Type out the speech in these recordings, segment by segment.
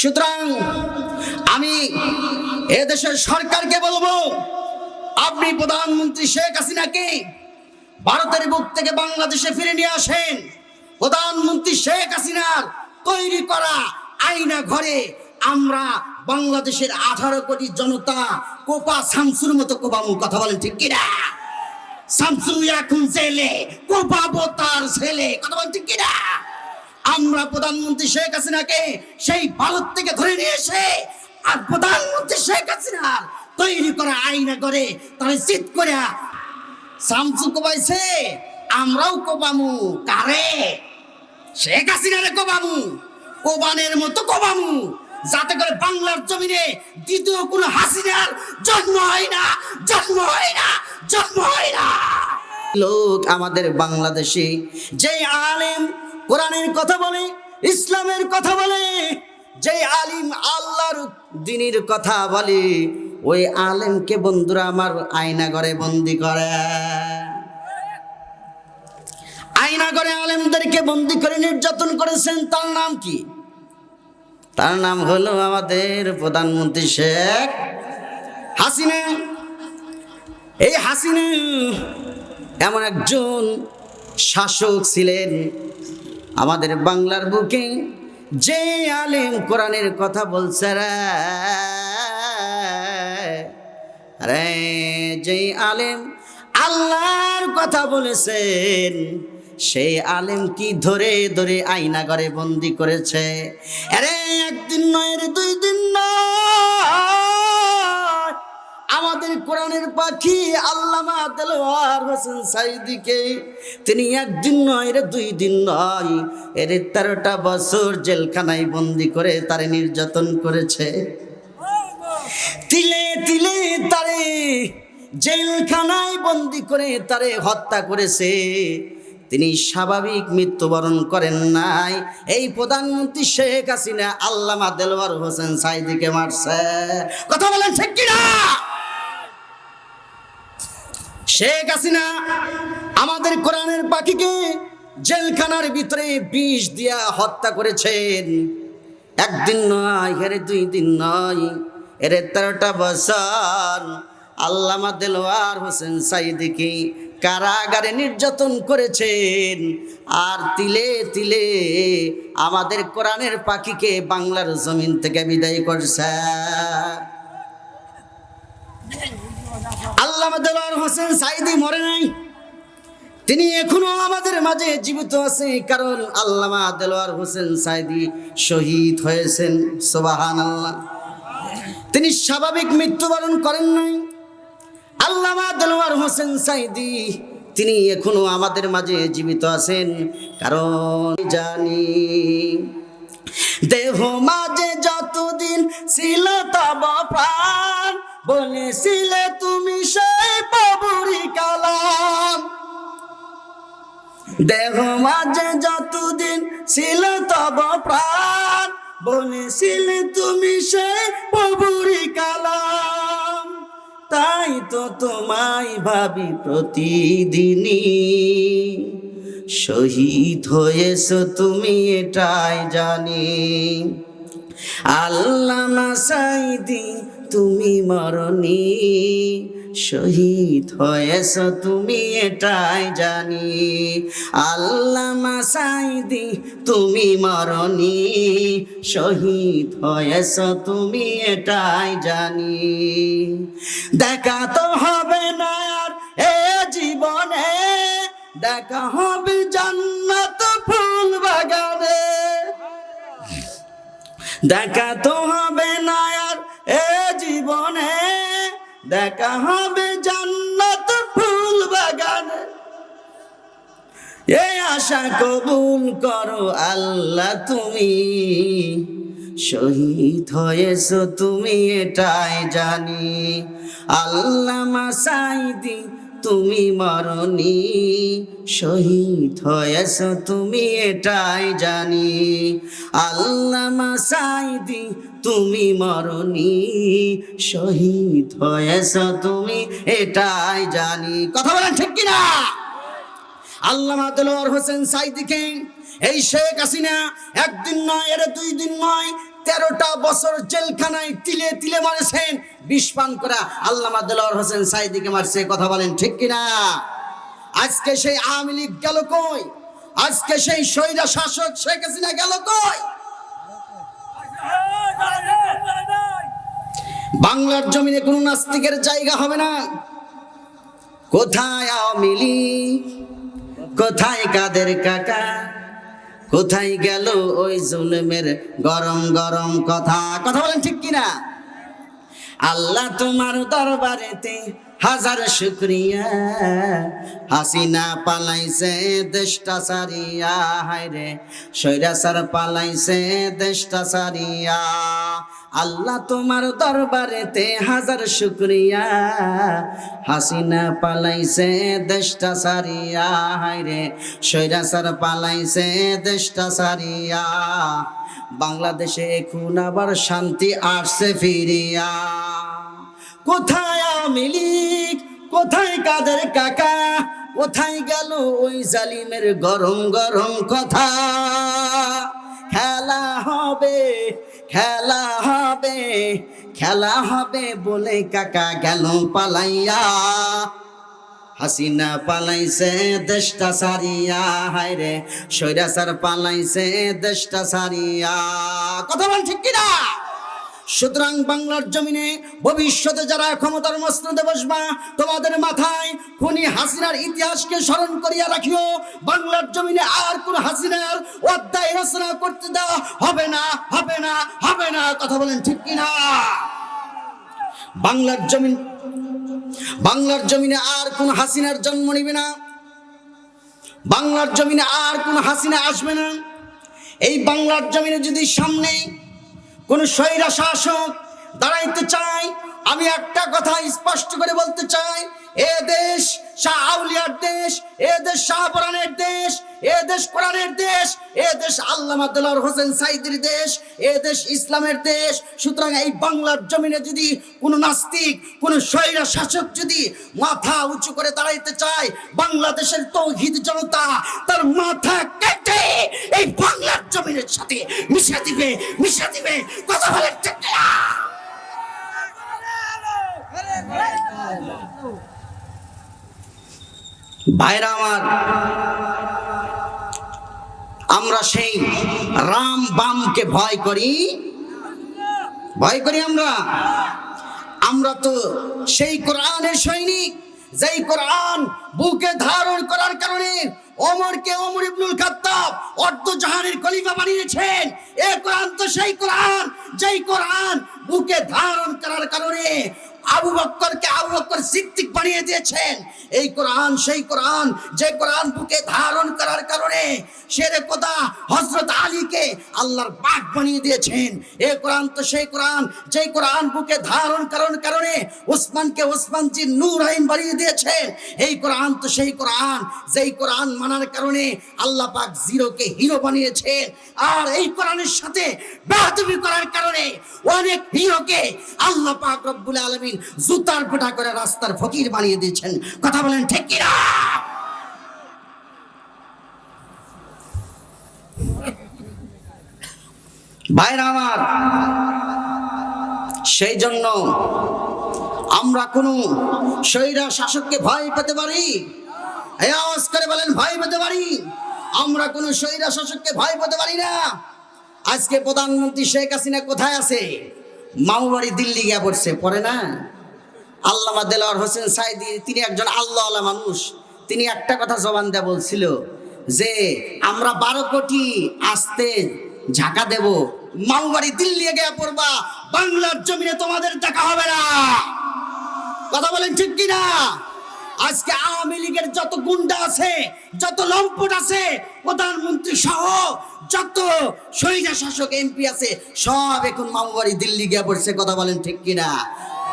সুতরাং আমি এদেশের সরকারকে বলব, আপনি প্রধানমন্ত্রী শেখ হাসিনাকে ভারতের বুক থেকে বাংলাদেশে ফিরে নিয়ে আসেন। প্রধানমন্ত্রী শেখ হাসিনার তৈরি করা আইনা ঘরে আমরা বাংলাদেশের আঠারো কোটি জনতা কোপা শামসুর মতো কোপামু কথা বলেন ঠিক কিনা? শামসু এখন ছেলে কোপাবো তার ছেলে, কথা বলেন ঠিক কিনা? আমরা প্রধানমন্ত্রী শেখ হাসিনাকে সেই ভারত থেকে ধরে নিয়ে এসে আর প্রধানমন্ত্রী শেখ হাসিনার তৈরি করা আইনা করে তাহলে চিত করে। শামসু কোবাইছে, আমরাও কোবামু, কারে? শেখ হাসিনারে কোবামু, কোবানের মতো কোবামু, যাতে করে বাংলার জমিনে দ্বিতীয় কোনো হাসিনার জন্ম হয় না, জন্ম হয় না, জন্ম হয় না। লোক আমাদের বাংলাদেশে, যে আলেম কোরআনের কথা বলে, ইসলামের কথা বলে, যে আলিম আল্লাহর দিনের কথা বলে, ওই আলেমকে বন্ধুরা আমার আয়না ঘরে বন্দি করে। আয়না করে আলেমদেরকে বন্দি করে নির্যাতন করেছেন, তার নাম কি? তার নাম হলো আমাদের প্রধানমন্ত্রী শেখ হাসিনা। এই হাসিনা এমন একজন শাসক ছিলেন আমাদের বাংলার বুকে যে আলেম কোরআনের কথা বলছে রে। যে আলেম আল্লাহর কথা বলেছেন, সেই আলেম কি ধরে ধরে আয়না ঘরে বন্দি করেছে? আরে, একদিন নয় দুই দিন নয়। আমাদের কোরআনের পাখি আল্লামা দেলোয়ার হোসেন সাইদিকে। তিনি একদিন নয় রে দুই দিন নয়, এর তেরোটা বছর জেলখানায় বন্দি করে তারে নির্যাতন করেছে। তিলে তিলে তারে জেলখানায় বন্দি করে তারে হত্যা করেছে। তিনি স্বাভাবিক মৃত্যুবরণ করেন নাই। এই প্রধানমন্ত্রী শেখ হাসিনা আল্লামা দেলোয়ার হোসেন সাইদিকে মারছে। কথা বলেন ঠিক কিনা? শেখ হাসিনা আমাদের কোরআনের পাখিকে জেলখানার ভিতরে বিষ দিয়া হত্যা করেছেন। একদিন নয় হেরে দুই দিন নয়, এর তেরোটা বছর আল্লামা দেলোয়ার হোসেন সাইদিকে কারাগারে নির্যাতন করেছেন। আর তিলে তিলে আমাদের কোরআনের পাখিকে বাংলার জমিন থেকে বিদায় করছে। আল্লামা দেলোয়ার হোসেন সাইদি মরে নাই। তিনি এখনও আমাদের মাঝে জীবিত আছে, কারণ আল্লামা দেলোয়ার হোসেন সাইদি শহীদ হয়েছেন সোবাহান আল্লাহ তিনি স্বাভাবিক মৃত্যুবরণ করেন নাই। আল্লামা দেলোয়ার হোসেন সাইদি, তিনি এখনও আমাদের মাঝে জীবিত আছেন, কারণ জানি দেহ মাঝে যতদিন ছিল তব প্রাণ বলেছিলে তুমি সেই বাবুরি কালাম। দেহ মাঝে যতদিন ছিল তব প্রাণ। বলেছিলে তুমি সেই বাবুরি কালাম। তাই তো তোমায় ভাবি প্রতিদিনই। শহীদ হয়েছ তুমি, এটাই জানি। আল্লামা সাইদি তুমি মরনি শহীদ হয়েছ তুমি এটাই জানি। আল্লামা সাইদি তুমি মরনি শহীদ হয়েছ তুমি এটাই জানি। দেখা তো হবে না আর এ জীবনে। দেখা হবে জান্নাত ফুল বাগানে। দেখা তো হবে না দেখা হবে জান্নাত ফুল বাগানে। এই আশা কবুল করো আল্লাহ তুমি। শহীদ হয়েছ তুমি এটাই জানি। আল্লাহ মাসাইদি তুমি মরনি, শহীদ হয়েছ তুমি এটাই জানি। আল্লাহ মাসাইদি, তুমি মরনি, শহীদ হয়েছ তুমি এটাই জানি। কথা বলেন ঠিক কিনা? আল্লামা দেলোয়ার হোসেন সাইদিকে, এই শেখ হাসিনা একদিন নয়, এর দুই দিন নয় তেরোটা বছর জেলখানায় তিলে তিলে মারেছেন। বিষ পান করা আল্লামা দেলোয়ার হোসেন সাইদিকে মারছে কথা বলেন ঠিক কিনা? আজকে সেই আওয়ামী লীগ গেল কই? আজকে সেই স্বৈরা শাসক শেখ হাসিনা গেল কই? বাংলার জমিনে কোনো নাস্তিকের জায়গা হবে না। কোথায় আওয়ামী লীগ? কোথায় কাদের কাকা? কোথায় গেল ওই জুলুমের গরম গরম কথা? কথা বলেন ঠিক কিনা? আল্লাহ তোমার দরবারেতে হাজার শুক্রিয়া। হাসিনা পালাইছে, দেশটা সারিয়া হায় রে সৈরাসার পালাইছে, দেশটা সারিয়া আল্লাহ তোমার দরবারেতে হাজার শুক্রিয়া। হাসিনা পালাইছে, দেশটা সারিয়া হায়রে সৈরাসার পালাইছে, দেশটা সারিয়া বাংলাদেশে এখন আবার শান্তি আসছে ফিরিয়া। কোথায় আওয়ামী লীগ? কোথায় কাদের কাকা? কোথায় গেল ওই জালিমের গরম গরম কথা? খেলা হবে খেলা হবে খেলা হবে বলে কাকা গেল পালাইয়া। হাসিনা পালাইছে, দেশটা সারিয়া হায় রে সৈরাসার পালাইছে, দেশটা সারিয়া কথা বলছি কিনা? সুতরাং বাংলার জমিনে ভবিষ্যতে যারা ক্ষমতার মসনদে বসবা, তোমাদের মাথায় খুনি হাসিনার ইতিহাসকে স্মরণ করিয়া রাখিও। বাংলার জমিনে আর কোন হাসিনার অধ্যায় রচনা করতে দেওয়া হবে না হবে না হবে না। কথা বলেন ঠিক কিনা? বাংলার জমিন, বাংলার জমিনে আর কোন হাসিনার জন্ম নিবে না। বাংলার জমিনে আর কোন হাসিনা আসবে না। এই বাংলার জমিনে যদি সামনে কোন স্বৈরা শাসক দাঁড়াইতে চাই। আমি একটা কথা স্পষ্ট করে বলতে চাই। এ দেশ শাহ আউলিয়ার দেশ, এ দেশ শাহপরানের দেশ, এ দেশ কোরআনের দেশ, এ দেশ দেলার হোসেন সাইদির দেশ, এ দেশ ইসলামের দেশ। সুতরাং এই বাংলার জমিনে যদি কোনো নাস্তিক, কোনো স্বৈরা শাসক যদি মাথা উঁচু করে দাঁড়াইতে চায়, বাংলাদেশের তৌহিদ জনতা তার মাথা কেটে এই বাংলার জমিনের সাথে মিশে দিবে মিশে দিবে। কথা বলে ঠিক না? ভাইরা আমার, আমরা সেই রাম বামকে ভয় করি। ভয় করি আমরা? আমরা তো সেই কোরআনের সৈনিক, যেই কোরআন বুকে ধারণ করার কারণে ওমরকে ওমর ইবনুল খাত্তাব অর্ধ জাহানের খলিফা বানিয়েছেন। এ কোরআন তো সেই কোরআন, যেই কোরআন বুকে ধারণ করার কারণে আবু বক্করকে আবু বক্কর সিদ্দিক বানিয়ে দিয়েছেন। এই কোরআন, সেই কোরআন, যে কোরআন বুকে ধারণ করার কারণে শেরে কোদা হজরত আলীকে আল্লাহর বাগ বানিয়ে দিয়েছেন। এই কোরআন তো সেই কোরআন, যেই কোরআন বুকে ধারণ করার কারণে ওসমানকে ওসমানজি নূর আইন বানিয়ে দিয়েছেন। এই কোরআন তো সেই কোরআন, যেই কোরআন মানার কারণে আল্লাহ পাক জিরোকে হিরো বানিয়েছেন। আর এই কোরআনের সাথে বেহাদবি করার কারণে অনেক হিরোকে আল্লাহ পাক রব্বুল আলামিন জুতার পেটা করে রাস্তার ফকির বানিয়ে দিয়েছেন। কথা বলেন, ঠিক কিনা? ভাইরা আমার, সেই জন্য আমরা কোনো স্বৈরা শাসককে ভয় পেতে পারি? আওয়াজ করে বলেন, ভয় পেতে পারি? আমরা কোনো স্বৈরা শাসককে ভয় পেতে পারি না। আজকে প্রধানমন্ত্রী শেখ হাসিনা কোথায় আছে? মামুবাড়ি দিল্লি গিয়ে পড়ছে, পড়ে না? আল্লামা দেলার হোসেন সাইদি, তিনি একজন আল্লাহ আল্লাহ মানুষ। তিনি একটা কথা জবান দেয়া বলছিল যে, আমরা বারো কোটি আসতে ঝাঁকা দেব। মামুবাড়ি দিল্লি গিয়ে পড়বা, বাংলার জমিনে তোমাদের দেখা হবে না। কথা বলেন ঠিক কিনা? আজকে আওয়ামী লীগের যত গুন্ডা আছে, যত লম্পট আছে, প্রধানমন্ত্রী সহ যত শহীদা শাসক এমপি আছে, সব এখন মামুবাড়ি দিল্লি গিয়ে পড়ছে কথা বলেন ঠিক কিনা?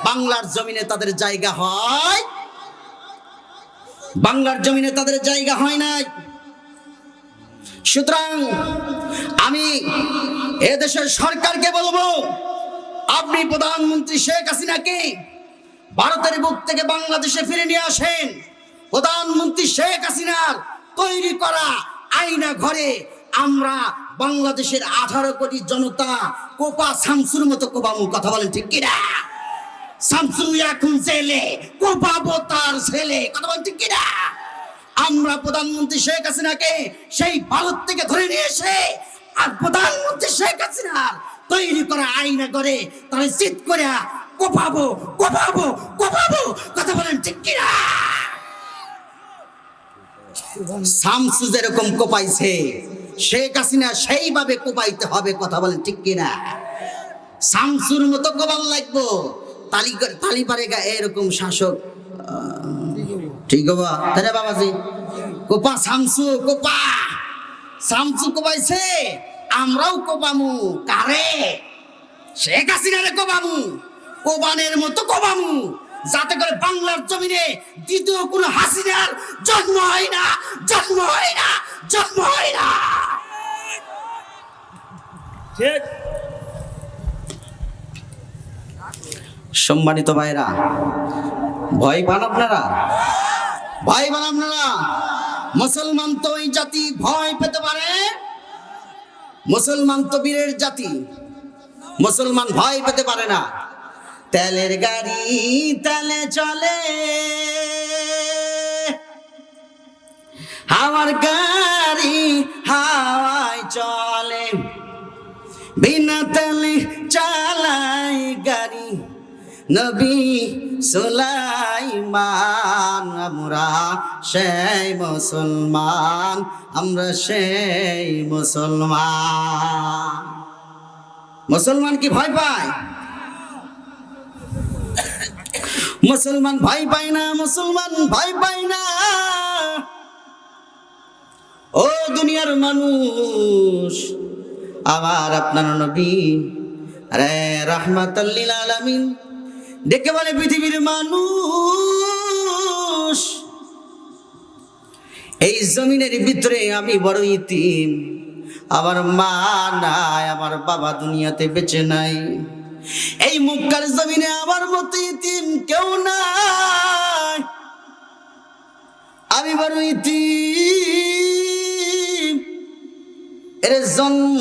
বাংলার জমিনে তাদের জায়গা হয়? বাংলার জমিনে তাদের জায়গা হয় নাই? সুতরাং আমি এদেশের সরকারকে বলব, আপনি প্রধানমন্ত্রী শেখ হাসিনাকে ভারতের বুক থেকে বাংলাদেশে ফিরে নিয়ে আসেন। প্রধানমন্ত্রী শেখ হাসিনার তৈরি করা আইনা ঘরে আমরা বাংলাদেশের আঠারো কোটি জনতা কোপা শামসুর মতো কোপামু কথা বলেন ঠিক কিনা? শামসু এখন ছেলে কোপাবো তার ছেলে, কথা বলেন ঠিক কিনা? আমরা প্রধানমন্ত্রী শেখ হাসিনাকে সেই ভারত থেকে ধরে নিয়ে এসে আর প্রধানমন্ত্রী শেখ হাসিনার তৈরি করা আইনা করে তাহলে চিত করে কোপাবো কোপাবো কোপাবো। কথা বলেন, ঠিক কিনা? শামসু যেরকম কোপাইছে, শেখ হাসিনা সেইভাবে কোপাইতে হবে, কথা বলেন, ঠিক কিনা? শামসুর মতো কোপাল লাগবো। তালি তালি পারে গা এরকম শাসক ঠিক হবা? তাই বাবাজি, কোপা শামসু কোপা। শামসু কোপাইছে, আমরাও কোপামু। কারে? শেখ হাসিনারে কোপামু। কোবানের মতো কোবামু। যাতে করে বাংলার জমিনে দ্বিতীয় কোন হাসিনার জন্ম হয় না জন্ম হয় না জন্ম হয় না। ঠিক। সম্মানিত ভাইরা ভয় পান আপনারা? ভয় পান আপনারা? মুসলমান তো ওই জাতি ভয় পেতে পারে। মুসলমান তো বীরের জাতি। মুসলমান ভয় পেতে পারে না। তেলের গাড়ি তেলে চলে। হাওয়ার গাড়ি হাওয়ায় চলে। বিনা তেলে চালাই গাড়ি। নবী সুলাইমান, আমরা সেই মুসলমান, আমরা সেই মুসলমান। মুসলমান কি ভয় পায়? মুসলমান ভয় পায় না, মুসলমান ভয় পায় না। ও দুনিয়ার মানুষ, আমার আপনার নবী, আরে রহমাতাল্লিল আলামিন, দেখে বলে পৃথিবীর মানুষ, এই জমিনের ভিতরে আমি বড় ইতিম আমার মা নাই, আমার বাবা দুনিয়াতে বেঁচে নাই। এই মুক্কার জমিনে আমার মতো ইতিম কেউ নাই। আমি বড় ইতিম। এর জন্ম